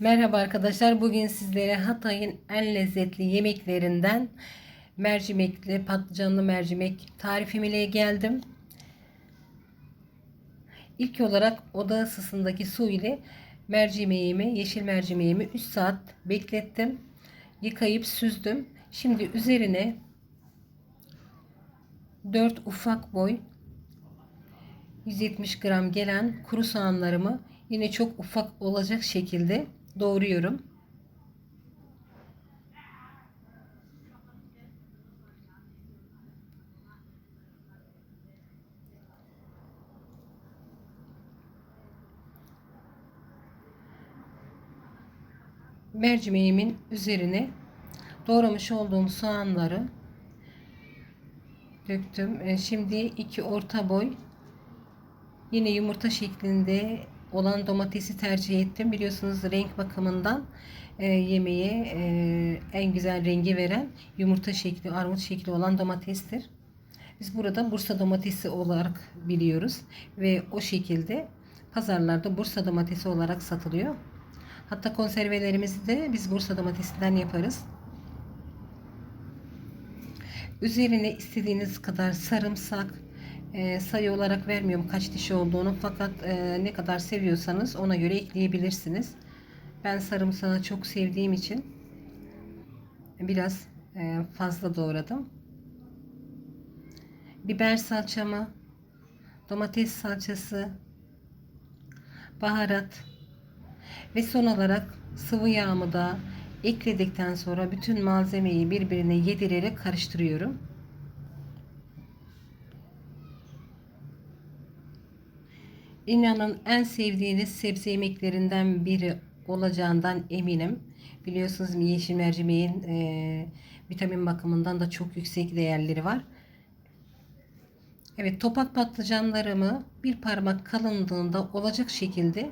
Merhaba arkadaşlar. Bugün sizlere Hatay'ın en lezzetli yemeklerinden mercimekli, patlıcanlı mercimek tarifim ile geldim. İlk olarak oda ısısındaki su ile mercimeğimi, yeşil mercimeğimi 3 saat beklettim. Yıkayıp süzdüm. Şimdi üzerine 4 ufak boy 170 gram gelen kuru soğanlarımı yine çok ufak olacak şekilde doğruyorum. Mercimeğimin üzerine doğramış olduğum soğanları döktüm. E, Şimdi iki orta boy yine yumurta şeklinde olan domatesi tercih ettim. Biliyorsunuz renk bakımından e, yemeğe e, en güzel rengi veren yumurta şekli, armut şekli olan domatestir. Biz burada Bursa domatesi olarak biliyoruz ve o şekilde pazarlarda Bursa domatesi olarak satılıyor. Hatta konservelerimizi de biz Bursa domatesinden yaparız. Üzerine istediğiniz kadar sarımsak, e, sayı olarak vermiyorum kaç diş olduğunu fakat e, ne kadar seviyorsanız ona göre ekleyebilirsiniz. Ben sarımsağı çok sevdiğim için biraz e, fazla doğradım. Biber salçamı, domates salçası, baharat ve son olarak sıvı yağımı da ekledikten sonra bütün malzemeyi birbirine yedirerek karıştırıyorum. İnanın en sevdiğiniz sebze yemeklerinden biri olacağından eminim. Biliyorsunuz yeşil mercimeğin e, vitamin bakımından da çok yüksek değerleri var. Evet topak patlıcanlarımı bir parmak kalınlığında olacak şekilde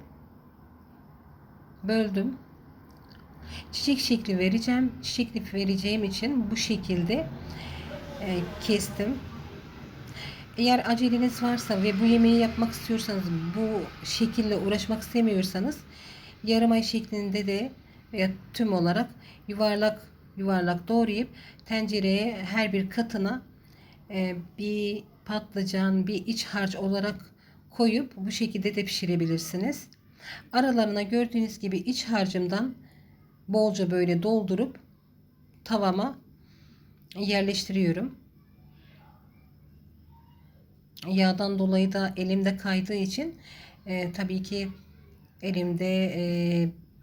böldüm. Çiçek şekli vereceğim. Çiçekli vereceğim için bu şekilde e, kestim. Eğer aceleniz varsa ve bu yemeği yapmak istiyorsanız bu şekilde uğraşmak istemiyorsanız yarım ay şeklinde de veya tüm olarak yuvarlak yuvarlak doğrayıp tencereye her bir katına e, bir patlıcan bir iç harç olarak koyup bu şekilde de pişirebilirsiniz. Aralarına gördüğünüz gibi iç harcımdan bolca böyle doldurup tavama yerleştiriyorum yağdan dolayı da elimde kaydığı için e, tabii ki elimde e,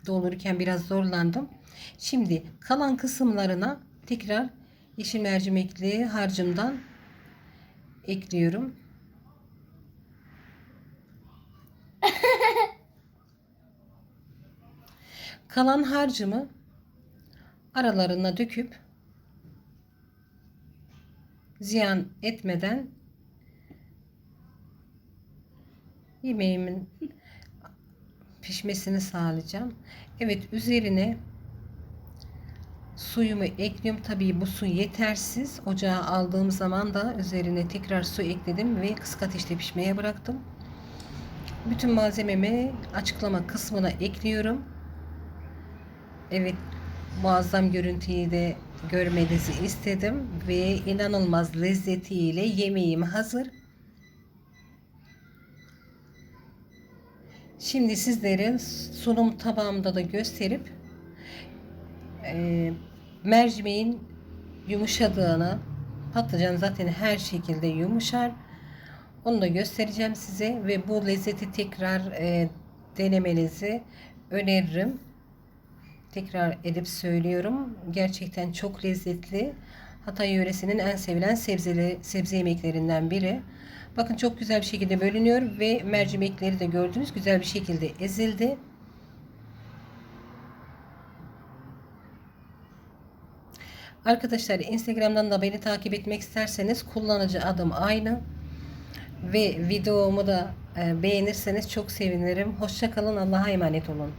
doldururken biraz zorlandım. Şimdi kalan kısımlarına tekrar yeşil mercimekli harcımdan ekliyorum. Kalan harcımı aralarına döküp ziyan etmeden yemeğimin pişmesini sağlayacağım. Evet üzerine suyumu ekliyorum. Tabii bu su yetersiz. Ocağa aldığım zaman da üzerine tekrar su ekledim ve kısık ateşte pişmeye bıraktım. Bütün malzememi açıklama kısmına ekliyorum. Evet muazzam görüntüyü de görmenizi istedim ve inanılmaz lezzetiyle yemeğim hazır. Şimdi sizlere sunum tabağımda da gösterip e, mercimeğin yumuşadığını patlıcan zaten her şekilde yumuşar. Onu da göstereceğim size ve bu lezzeti tekrar e, denemenizi öneririm. Tekrar edip söylüyorum. Gerçekten çok lezzetli. Hatay yöresinin en sevilen sebzeli sebze yemeklerinden biri. Bakın çok güzel bir şekilde bölünüyor ve mercimekleri de gördünüz güzel bir şekilde ezildi. Arkadaşlar Instagram'dan da beni takip etmek isterseniz kullanıcı adım aynı. Ve videomu da e, beğenirseniz çok sevinirim. Hoşçakalın. Allah'a emanet olun.